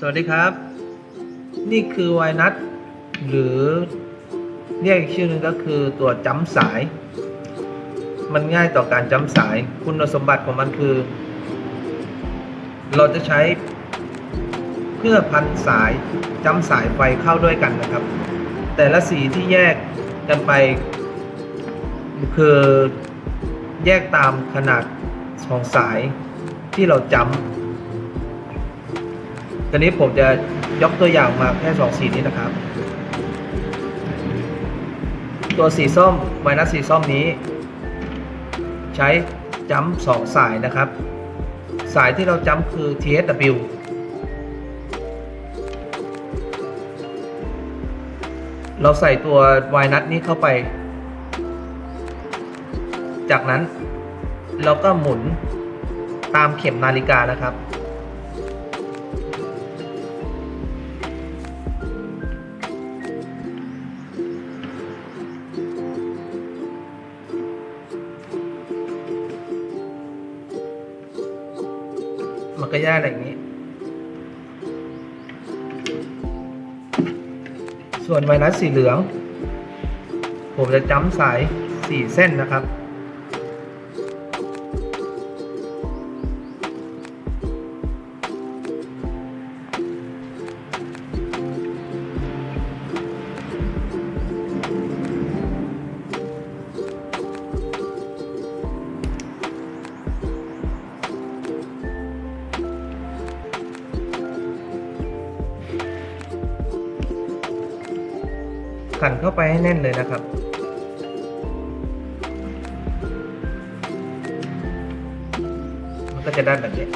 สวัสดีครับ นี่คือไวนัทหรือเรียกอีกชื่อหนึงก็คือตัวจ้ำสาย มันง่ายต่อการจ้ำสาย คุณสมบัติของมันคือ เราจะใช้เพื่อพันสายจ้ำสายไฟเข้าด้วยกันนะครับ แต่ละสีที่แยกกันไป คือแยกตามขนาดของสายที่เราจำ ตอนนี้ผมจะยกตัวอย่างมาแค่สองสีนี้นะครับ ตัวสีส้มไมนัสสีส้มนี้ ใช้จัมสองสายนะครับ สายที่เราจัมคือ TSW เราใส่ตัววายนัทนี้เข้าไป จากนั้นเราก็หมุนตามเข็มนาฬิกานะครับ มันก็แยกอะไรอย่างนี้ ส่วนไวรัสสีเหลือง ผมจะจ้ำสายสี่เส้นนะครับ ขันเข้าไปให้แน่นเลยนะครับ มันก็จะได้แบบนี้